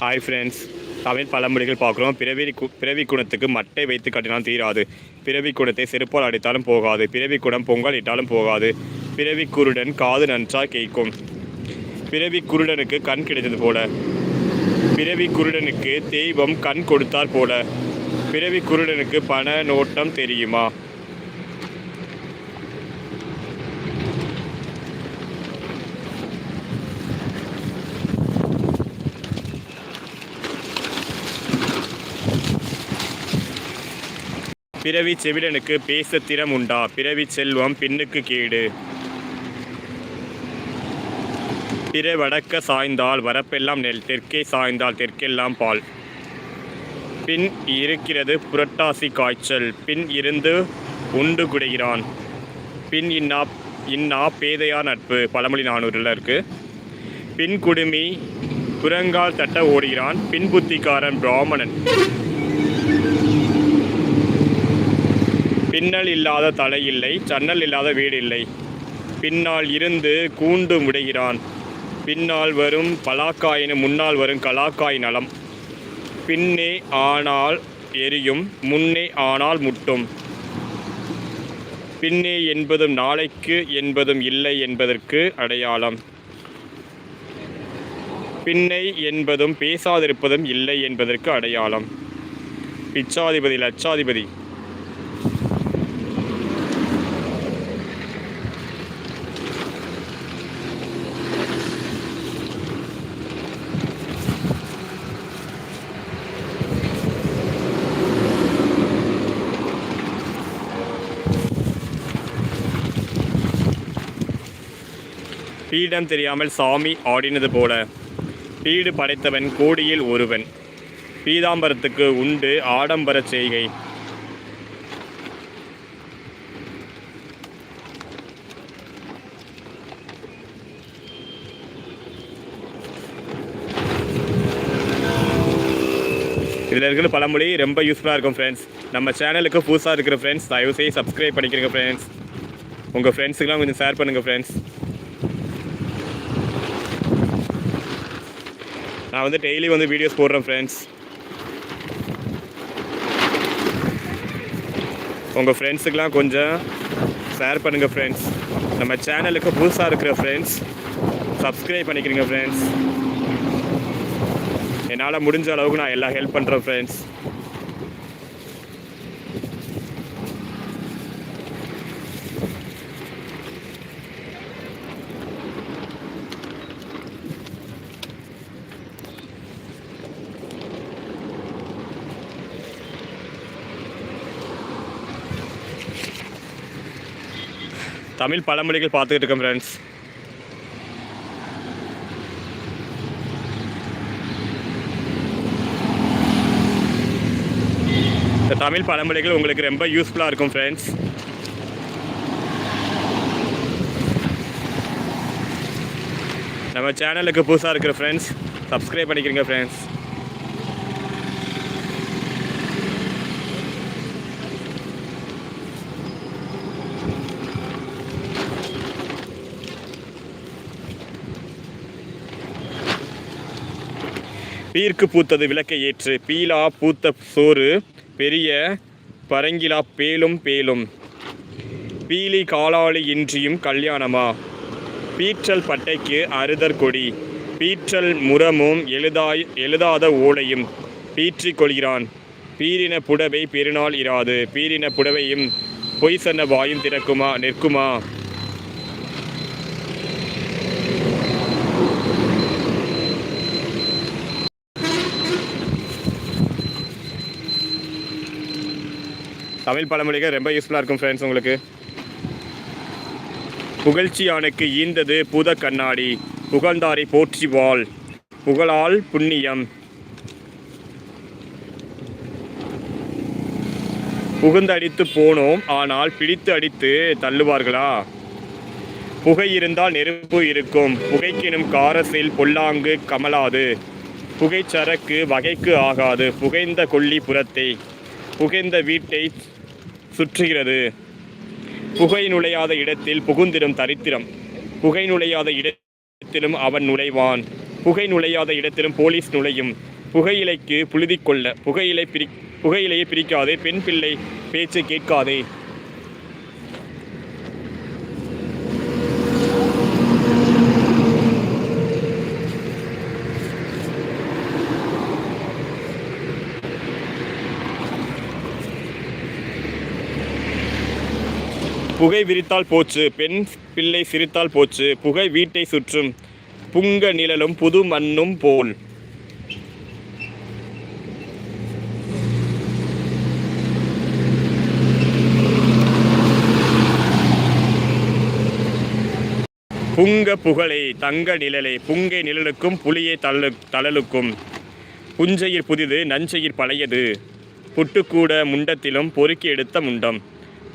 Hi friends Tamil பழமொழிகள் பார்க்குறோம். பிறவி கு பிறவி குணத்துக்கு மட்டை வைத்து கட்டினால் தீராது. பிறவி குணத்தை செருப்பால் அடித்தாலும் போகாது. பிறவி குணம் பொங்கல் இட்டாலும் போகாது. பிறவி குருடன் காது நன்றாக கேட்கும் பிறவி குருடனுக்கு கண் கிடைத்தது போல. பிறவி குருடனுக்கு தெய்வம் கண் கொடுத்தார் போல. பிறவி குருடனுக்கு பண நோட்டம் தெரியுமா? பிறவி செவிடனுக்கு பேச திறம் உண்டா? பிறவி செல்வம் பின்னுக்கு கேடு. பிற வடக்க சாய்ந்தால் வரப்பெல்லாம் நெல் தெற்கே சாய்ந்தால் தெற்கெல்லாம் பால். பின் இருக்கிறது புரட்டாசி காய்ச்சல் பின் இருந்து உண்டு குடைகிறான். பின் இன்னா இன்னா பேதையா நட்பு பழமொழி நானூறில் இருக்கு. பின் குடுமி புறங்கால் தட்ட ஓடுகிறான் பின் புத்திக்காரன் பிராமணன். பின்னல் இல்லாத தலை இல்லை சன்னல் இல்லாத வீடு இல்லை. பின்னால் இருந்து கூண்டு முடைகிறான். பின்னால் வரும் பலாக்காயினும் முன்னால் வரும் கலாக்காய் நலம். பின்னே ஆனால் எரியும் முன்னே ஆனால் முட்டும். பின்னே என்பதும் நாளைக்கு என்பதும் இல்லை என்பதற்கு அடையாளம். பின்னை என்பதும் பேசாதிருப்பதும் இல்லை என்பதற்கு அடையாளம். பிச்சாதிபதி லட்சாதிபதி. பீடம் தெரியாமல் சாமி ஆடினது போல. பீடு படைத்தவன் கோடியில் ஒருவன். பீதாம்பரத்துக்கு உண்டு ஆடம்பர செய்கை. இதில் இருக்கிற பழமொழி ரொம்ப யூஸ்ஃபுல்லாக இருக்கும் ஃப்ரெண்ட்ஸ் நம்ம சேனலுக்கு புதுசாக இருக்கிற ஃப்ரெண்ட்ஸ் தயவுசெய்து சப்ஸ்கிரைப் பண்ணிக்கிறீங்க ஃப்ரெண்ட்ஸ் உங்கள் ஃப்ரெண்ட்ஸுக்கெலாம் கொஞ்சம் ஷேர் பண்ணுங்கள் ஃப்ரெண்ட்ஸ் நான் வந்து டெய்லி வந்து வீடியோஸ் போடுறேன் ஃப்ரெண்ட்ஸ் உங்கள் ஃப்ரெண்ட்ஸுக்கெலாம் கொஞ்சம் ஷேர் பண்ணுங்கள் ஃப்ரெண்ட்ஸ் நம்ம சேனலுக்கு புதுசாக இருக்கிற ஃப்ரெண்ட்ஸ் சப்ஸ்கிரைப் பண்ணிக்கிறீங்க ஃப்ரெண்ட்ஸ் என்னால் முடிஞ்ச அளவுக்கு நான் எல்லாம் ஹெல்ப் பண்ணுறேன் ஃப்ரெண்ட்ஸ் தமிழ் பழமொழிகள் பார்த்துக்கிட்டு இருக்கேன் ஃப்ரெண்ட்ஸ் இந்த தமிழ் பழமொழிகள் உங்களுக்கு ரொம்ப யூஸ்ஃபுல்லாக இருக்கும் ஃப்ரெண்ட்ஸ் நம்ம சேனலுக்கு புதுசாக இருக்கிற ஃப்ரெண்ட்ஸ் சப்ஸ்கிரைப் பண்ணிக்கிறீங்க ஃப்ரெண்ட்ஸ் பீர்க்கு பூத்தது விளக்கை ஏற்று பீலா பூத்த சோறு பெரிய பரங்கிலா பேலும் பேலும். பீலி காலாளி இன்றியும் கல்யாணமா? பீற்றல் பட்டைக்கு அறுதற் கொடி. பீற்றல் முரமும் எழுதாய் எழுதாத ஓலையும் பீற்றிக் கொள்கிறான். பீரின புடவை பெருநாள் இராது. பீரின புடவையும் பொய் சொன்ன வாயும் திறக்குமா நிற்குமா? தமிழ் பழமொழிகள் ரொம்ப யூஸ்ஃபுல்லாக இருக்கும் ஃப்ரெண்ட்ஸ் உங்களுக்கு. புகழ்ச்சியானுக்கு ஈந்தது பூத கண்ணாடி புகழ்ந்தாரை போற்றி வாழ் புகழால் புண்ணியம். புகுந்தடித்து போனோம் ஆனால் பிடித்து அடித்து தள்ளுவார்களா? புகை இருந்தால் நெருப்பு இருக்கும் புகைக்கினும் காரசில் பொல்லாங்கு கமலாது. புகைச்சரக்கு வகைக்கு ஆகாது புகைந்த கொல்லி புறத்தை புகைந்த வீட்டை சுற்றுகிறது. புகை நுழையாத இடத்தில் புகுந்திடும் தரித்திரம். புகை நுழையாத இடத்திலும் அவன் நுழைவான். புகை நுழையாத இடத்திலும் போலீஸ் நுழையும். புகையிலைக்கு புழுதி கொள்ள புகையிலை பிரி புகையிலையை பிரிக்காதே பெண் பிள்ளை பேச்சு கேட்காதே. புகை விரித்தால் போச்சு பெண் பிள்ளை சிரித்தால் போச்சு புகை வீட்டை சுற்றும் புங்க நிழலும் புது மண்ணும் போல். புங்க புகழை தங்க நிழலை புங்கை நிழலுக்கும் புளியை தள்ளு தழலுக்கும் புஞ்சையில் புதிது நஞ்சையில் பழையது. புட்டுக்கூட முண்டத்திலும் பொறுக்கி எடுத்த முண்டம்.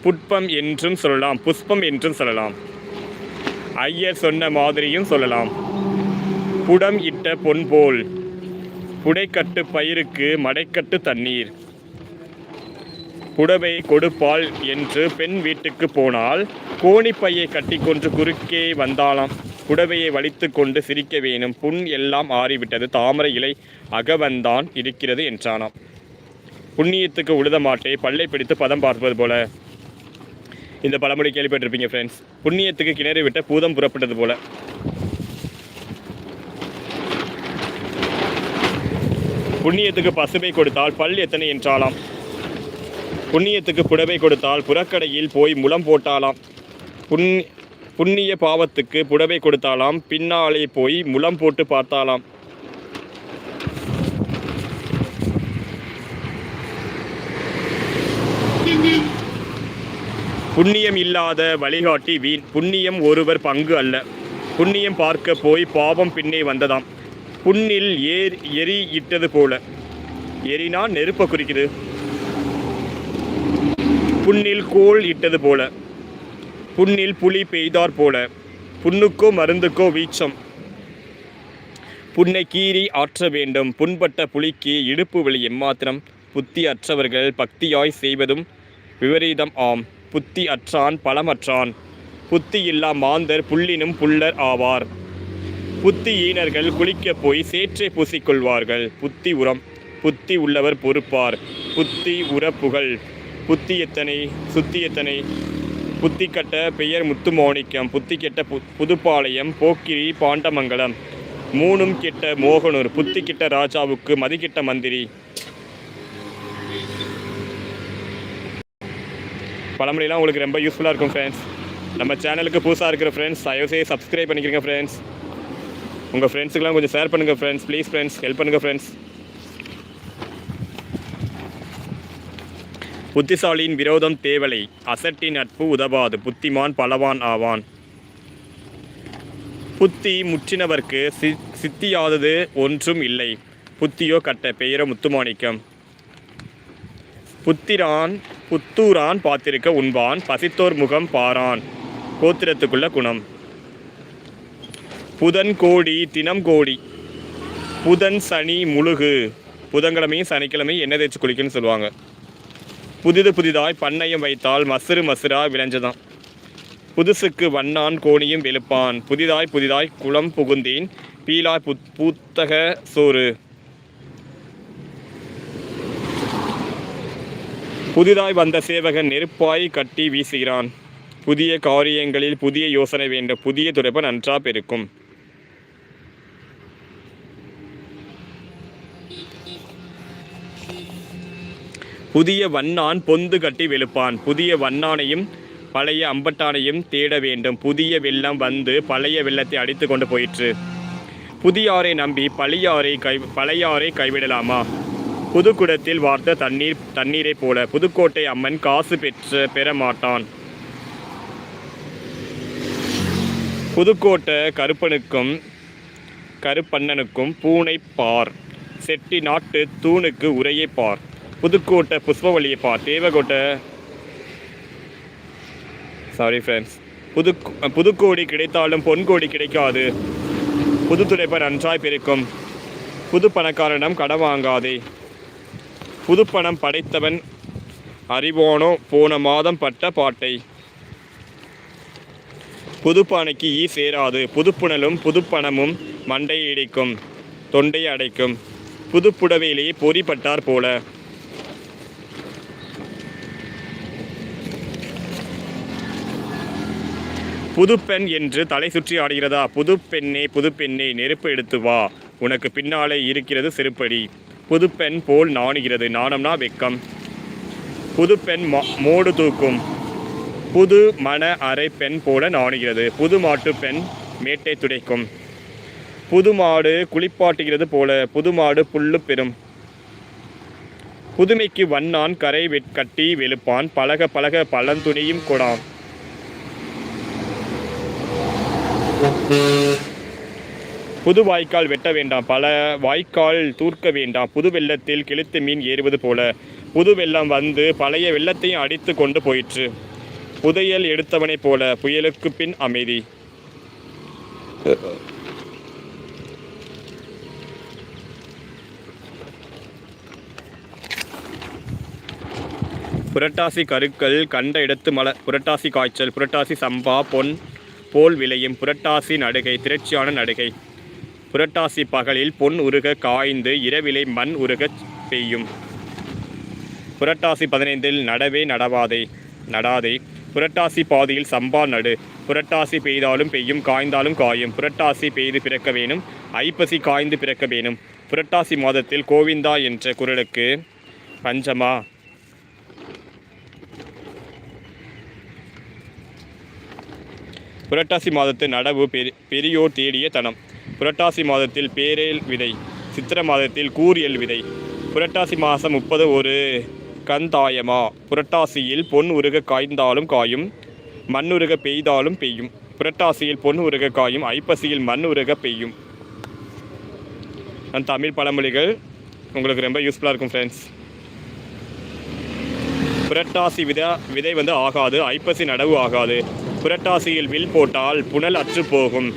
புட்பம் என்றும் சொல்லலாம் புஷ்பம் என்றும் சொல்லலாம். ஐயர் சொன்ன மாதிரியும் சொல்லலாம். புடம் இட்ட பொன் போல் புடைக்கட்டு பயிருக்கு மடைக்கட்டு தண்ணீர். புடவை கொடுப்பாள் என்று பெண் வீட்டுக்கு போனால் கோணிப்பையை கட்டிக்கொண்டு குறுக்கே வந்தாளாம். புடவையை வலித்து கொண்டு சிரிக்க வேணும். புண் எல்லாம் ஆறிவிட்டது. தாமரை இலை அகவந்தான் இருக்கிறது என்றானாம். புண்ணியத்துக்கு உழுத மாட்டே பல்லை பிடித்து பதம் பார்ப்பது போல. இந்த பழமொழி கேள்விப்பட்டிருப்பீங்க ஃப்ரெண்ட்ஸ் புண்ணியத்துக்கு கிணறு விட்ட பூதம் புறப்பட்டது போல. புண்ணியத்துக்கு பசுமை கொடுத்தால் பல் எத்தனை என்றாலாம். புண்ணியத்துக்கு புடவை கொடுத்தால் புறக்கடையில் போய் முலம் போட்டாலாம். புண் புண்ணிய பாவத்துக்கு புடவை கொடுத்தாலாம் பின்னாலே போய் முலம் போட்டு பார்த்தாலாம். புண்ணியம் இல்லாத வழிகாட்டி வீண். புண்ணியம் ஒருவர் பங்கு அல்ல. புண்ணியம் பார்க்க போய் பாவம் பின்னே வந்ததாம். புண்ணில் ஏர் எரி இட்டது போல. எரினா நெருப்பை குறிக்குது. புண்ணில் கோல் இட்டது போல. புண்ணில் புலி பெய்தார் போல. புண்ணுக்கோ மருந்துக்கோ வீச்சம். புண்ணை கீறி ஆற்ற வேண்டும். புண்பட்ட புலிக்கு இடுப்பு வழி எம்மாத்திரம். புத்தி அற்றவர்கள் பக்தியாய் செய்வதும் விபரீதம் ஆம். புத்தி அற்றான் பலமற்றான். புத்தி இல்லா மாந்தர் புல்லினும் புல்லர் ஆவார். புத்தி ஈனர்கள் குளிக்கப் போய் சேற்றை பூசிக்கொள்வார்கள். புத்தி உரம் புத்தி உள்ளவர் பொறுப்பார். புத்தி உரப்புகள் புத்தி எத்தனை சுத்தி எத்தனை? புத்தி கட்ட பெயர் முத்துமாணிக்கம் புத்தி கெட்ட பு புதுப்பாளையம் போக்கிரி பாண்டமங்கலம். மூணும் கிட்ட மோகனூர் புத்தி கிட்ட ராஜாவுக்கு மதிக்கிட்ட மந்திரி. பழமொழிலாம் உங்களுக்கு ரொம்ப யூஸ்ஃபுல்லாக இருக்கும் ஃப்ரெண்ட்ஸ் நம்ம சேனலுக்கு புதுசாக இருக்கிற ஃப்ரெண்ட்ஸ் தயவுசெய்து சப்ஸ்கிரைப் பண்ணிக்கிறங்க ஃப்ரெண்ட்ஸ் உங்கள் ஃப்ரெண்ட்ஸுக்கெலாம் கொஞ்சம் ஷேர் பண்ணுங்கள் ஃப்ரெண்ட்ஸ் ப்ளீஸ் ஃப்ரெண்ட்ஸ் ஹெல்ப் பண்ணுங்கள் ஃப்ரெண்ட்ஸ் புத்திசாலியின் விரோதம் தேவலை அசட்டின் நட்பு உதவாது புத்திமான் பலவான் ஆவான். புத்தி முற்றினவர்க்கு சி சித்தியாதது ஒன்றும் இல்லை. புத்தியோ கட்ட பெயர முத்துமாணிக்கம். புத்திரான் புத்தூரான் பார்த்திருக்க உண்பான் பசித்தோர் முகம் பாரான். கோத்திரத்துக்குள்ள குணம். புதன் கோடி தினம் கோடி. புதன் சனி முழுகு. புதன்கிழமையும் சனிக்கிழமையும் எண்ணெய் தேய்ச்சி குளிக்குன்னு சொல்லுவாங்க. புதிது புதிதாய் பண்ணையும் வைத்தால் மசுறு மசுரா விளைஞ்சதான் புதுசுக்கு வண்ணான் கோணியும் வெளுப்பான். புதிதாய் புதிதாய் குளம் புகுந்தேன். பீலாய் புத் பூத்தக சோறு. புதிதாய் வந்த சேவகன் நெருப்பாய் கட்டி வீசுகிறான். புதிய காரியங்களில் புதிய யோசனை வேண்டும். புதிய துடைப்பு நன்றா பெருக்கும். புதிய வண்ணான் பொந்து கட்டி வெளுப்பான். புதிய வண்ணானையும் பழைய அம்பட்டானையும் தேட வேண்டும். புதிய வெள்ளம் வந்து பழைய வெள்ளத்தை அடித்து கொண்டு போயிற்று. புதியாரை நம்பி பழையாரை கை பழையாரை கைவிடலாமா? புதுக்குடத்தில் வார்த்த தண்ணீர் தண்ணீரைப் போல புதுக்கோட்டை அம்மன் காசு பெற்ற பெற மாட்டான் புதுக்கோட்டை கருப்பனுக்கும் கருப்பண்ணனுக்கும் பூனை பார். செட்டி நாட்டு தூணுக்கு உரையை பார். புதுக்கோட்டை புஷ்பவழியை பார். தேவகோட்டை சாரி ஃப்ரெண்ட்ஸ் புது புதுக்கோடி கிடைத்தாலும் பொன்கோடி கிடைக்காது. புது துடைப்பர் நன்றாய் பிரிக்கும். புது பணக்காரனம் கடன் வாங்காதே. புதுப்பணம் படைத்தவன் அறிவோனோ? போன மாதம் பட்ட பாட்டை. புதுப்பானைக்கு ஈ சேராது. புதுப்புணலும் புதுப்பணமும் மண்டையை இடிக்கும் தொண்டை அடைக்கும். புதுப்புடவையிலேயே பொறிப்பட்டார் போல. புதுப்பெண் என்று தலை சுற்றி ஆடுகிறதா? புதுப்பெண்ணே புதுப்பெண்ணே நெருப்பு எடுத்து வா. உனக்கு பின்னாலே இருக்கிறது செருப்படி. புதுப்பெண் போல் நாணுகிறது. நாணம்னா வெக்கம். புதுப்பெண் மோடு தூக்கும். புது மன அறை பெண் போல நாணுகிறது. புது மாட்டு பெண் மேட்டை துடைக்கும். புது மாடு குளிப்பாட்டுகிறது போல புது மாடு புல்லு பெறும். புதுமைக்கு வண்ணான் கரை கட்டி வெளுப்பான். பழக பழக பழந்துணியும் கொடான் புது வாய்க்கால் வெட்ட வேண்டாம். பல வாய்க்கால் தூர்க்க வேண்டாம். புது வெள்ளத்தில் கிழித்து மீன் ஏறுவது போல. புது வெள்ளம் வந்து பழைய வெள்ளத்தையும் அடித்து கொண்டு போயிற்று. புதையல் எடுத்தவனைப் போல புயலுக்கு பின் அமைதி. புரட்டாசி கருக்கள் கண்ட இடத்து மல புரட்டாசி காய்ச்சல் புரட்டாசி சம்பா பொன் போல் விளையும் புரட்டாசி நடுகை திரட்சியான நடுகை. புரட்டாசி பகலில் பொன் உருக காய்ந்து இரவிலை மண் உருக பெய்யும். புரட்டாசி பதினைந்தில் நடவே நடவாதே நடாதே. புரட்டாசி பாதியில் சம்பா நடு. புரட்டாசி பெய்தாலும் பெய்யும் காய்ந்தாலும் காயும். புரட்டாசி பெய்து பிறக்க வேணும் ஐப்பசி காய்ந்து பிறக்க வேணும். புரட்டாசி மாதத்தில் கோவிந்தா என்ற குரலுக்கு பஞ்சமா? புரட்டாசி மாதத்து நடவு பெரி பெரியோர் தேடிய தனம். புரட்டாசி மாதத்தில் பேரேல் விதை சித்திர மாதத்தில் கூரியல் விதை. புரட்டாசி மாதம் முப்பது ஒரு கந்தாயமா புரட்டாசியில் பொன் உருக காய்ந்தாலும் காயும் மண் உருக பெய்தாலும் பெய்யும். புரட்டாசியில் பொன் உருக காயும் ஐப்பசியில் மண் உருக பெய்யும். நான் தமிழ் பழமொழிகள் உங்களுக்கு ரொம்ப யூஸ்ஃபுல்லாக இருக்கும் ஃப்ரெண்ட்ஸ் புரட்டாசி விதை விதை வந்து ஆகாது ஐப்பசி நடவு ஆகாது. புரட்டாசியில் வில் போட்டால் புனல் அற்று போகும்.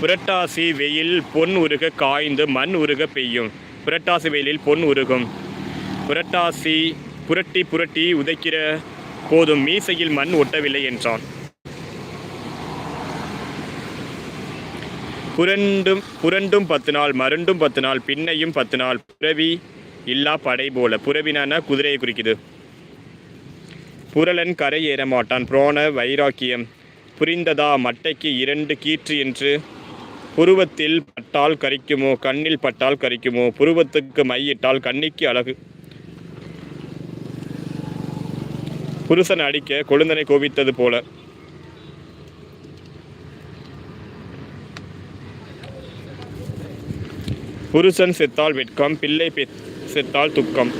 புரட்டாசி வெயில் பொன் உருக காய்ந்து மண் உருக பெய்யும். புரட்டாசி வெயிலில் பொன் உருகும். புரட்டாசி புரட்டி புரட்டி உதைக்கிற போதும் மீசையில் மண் ஒட்டவில்லை என்றான். புரண்டும் புரண்டும் பத்து நாள் மருண்டும் பத்து நாள் பின்னையும் பத்து நாள் புரவி இல்லா படை போல புறவினான குதிரையை குறிக்குது. புரளன் கரை ஏற மாட்டான் புரோண வைராக்கியம். புரிந்ததா மட்டைக்கு இரண்டு கீற்று என்று புருவத்தில் பட்டால் கரிக்குமோ கண்ணில் பட்டால் கரிக்குமோ புருவத்துக்கு மையிட்டால் கண்ணிக்கு அழகு. புருஷன் அடிக்க கொழுந்தனை கோபித்தது போல. புருஷன் செத்தால் வெட்கம் பிள்ளை செத்தால் துக்கம்.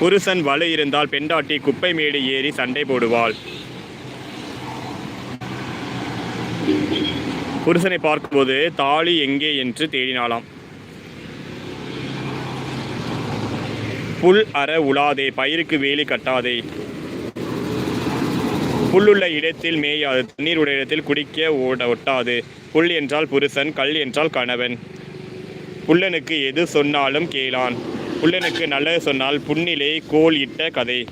புருஷன் வலு இருந்தால் பெண்டாட்டி குப்பை மேடு ஏறி சண்டை போடுவாள். புருஷனை பார்க்கும்போது தாலி எங்கே என்று தேடினாலாம் புல் அற உலாதே பயிருக்கு வேலி கட்டாதே. புல்லுள்ள இடத்தில் மேயாது தண்ணீர் உள்ள இடத்தில் குடிக்க ஓட ஒட்டாது. புல் என்றால் புருஷன் கல் என்றால் கணவன். புல்லனுக்கு எது சொன்னாலும் கேளான். புல்லனுக்கு நல்லது சொன்னால் புண்ணிலே கோல் இட்ட கதை.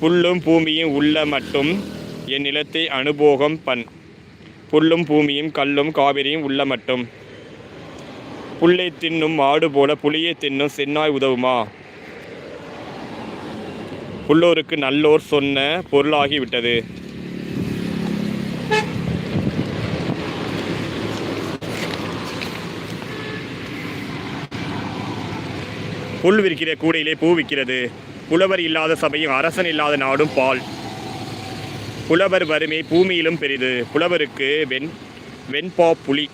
புல்லும் பூமியும் உள்ள மட்டும் என் நிலத்தை அனுபோகம் பண். புல்லும் பூமியும் கல்லும் காவிரியும் உள்ள மட்டும். புல்லை தின்னும் மாடு போல புளியை தின்னும் சென்னாய் உதவுமா? உள்ளோருக்கு நல்லோர் சொன்ன பொருளாகிவிட்டது. புல் விற்கிற கூடையிலே பூ விற்கிறது. புலவர் இல்லாத சபையும் அரசன் இல்லாத நாடும் பால். புலவர் வறுமை பூமியிலும் பெரிது. புலவருக்கு வெண் வெண்பா புலி.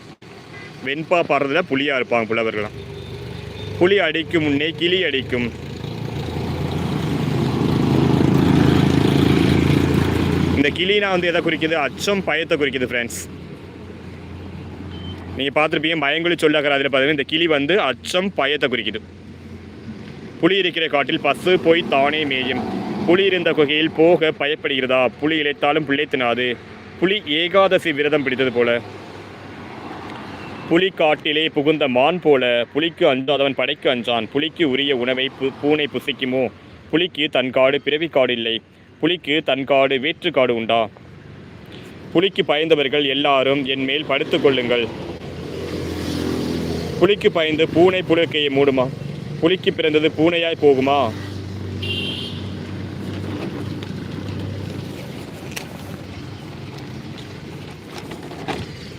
வெண்பா பாடுறதுல புலியாக இருப்பாங்க புலவர்களாம் புலி அடிக்கும் முன்னே கிளி அடிக்கும். இந்த கிளினா வந்து எதை குறிக்குது? அச்சம் பயத்தை குறிக்குது ஃப்ரெண்ட்ஸ் நீங்கள் பார்த்துருப்பீங்க பயங்குழி சொல்லாக்கிற அதில் பார்த்தீங்கன்னா இந்த கிளி வந்து அச்சம் பயத்தை குறிக்குது. புலி இருக்கிற காட்டில் பசு போய் தானே மேயும். புலி இருந்த குகையில் போக பயப்படுகிறதா? புலி இழைத்தாலும் பிள்ளை தினாது புலி ஏகாதசி விரதம் பிடித்தது போல. புலி காட்டிலே புகுந்த மான் போல. புலிக்கு அஞ்சாதவன் படைக்கு அஞ்சான். புலிக்கு உரிய உணவை பு பூனை புசிக்குமோ? புலிக்கு தன் காடு பிறவி காடு இல்லை. புலிக்கு தன் காடு வேற்று காடு உண்டா? புலிக்கு பயந்தவர்கள் எல்லாரும் என் மேல் படுத்துக்கொள்ளுங்கள் புலிக்கு பயந்து பூனை புலக்கையை மூடுமா? புலிக்கு பிறந்தது பூனையாய் போகுமா?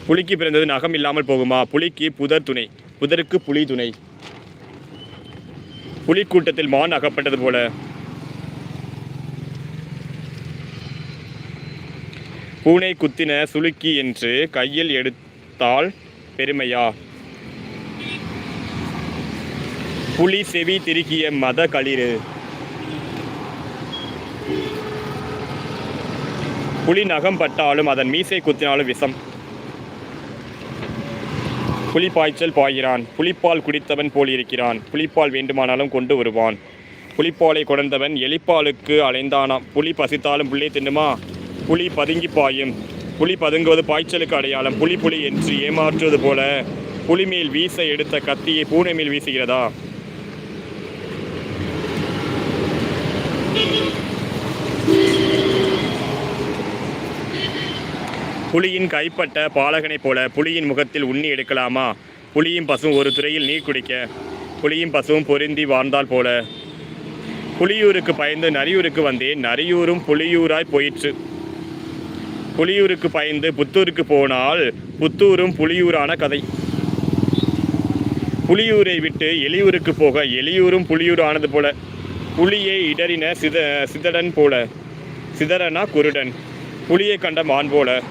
புலிக்கு பிறந்தது நகம் இல்லாமல் போகுமா? புலிக்கு புதர் துணை. புதருக்கு புலி துணை. புலி கூட்டத்தில் மான் அகப்பட்டது போல. பூனை குத்தின சுளுக்கி என்று கையில் எடுத்தால் பெருமையா? புலி செவி திருக்கிய மத களிறு. புலி நகம் பட்டாலும் அதன் மீசை குத்தினாலும் விஷம். புலி பாய்ச்சல் பாய்கிறான். புலிப்பால் குடித்தவன் போல் இருக்கிறான். புலிப்பால் வேண்டுமானாலும் கொண்டு வருவான். புலிப்பாலை கொடர்ந்தவன் எலிப்பாலுக்கு அலைந்தானாம். புலி பசித்தாலும் புள்ளே தின்னுமா? புலி பதுங்கி பாயும். புலி பதுங்குவது பாய்ச்சலுக்கு அடையாளம். புலி புலி என்று ஏமாற்றுவது போல புலி மேல் வீச எடுத்த கத்தியை பூனை மேல் வீசுகிறதா? புலியின் கைப்பட்ட பாலகனைப் போல புலியின் முகத்தில் உண்ணி எடுக்கலாமா? புலியும் பசுவும் ஒரு துறையில் நீர் குடிக்க. புலியும் பசுவும் பொருந்தி வாழ்ந்தால் போல. புலியூருக்கு பயந்து நரியூருக்கு வந்தேன். நரியூரும் புலியூராய் போயிற்று. புலியூருக்கு பயந்து புத்தூருக்கு போனால் புத்தூரும் புலியூரான கதை. புலியூரை விட்டு எலியூருக்கு போக எலியூரும் புலியூரானது போல. புலியை இடறின சித சிதடன் போல. சிதறனா குருடன். புலியை கண்ட மான் போல.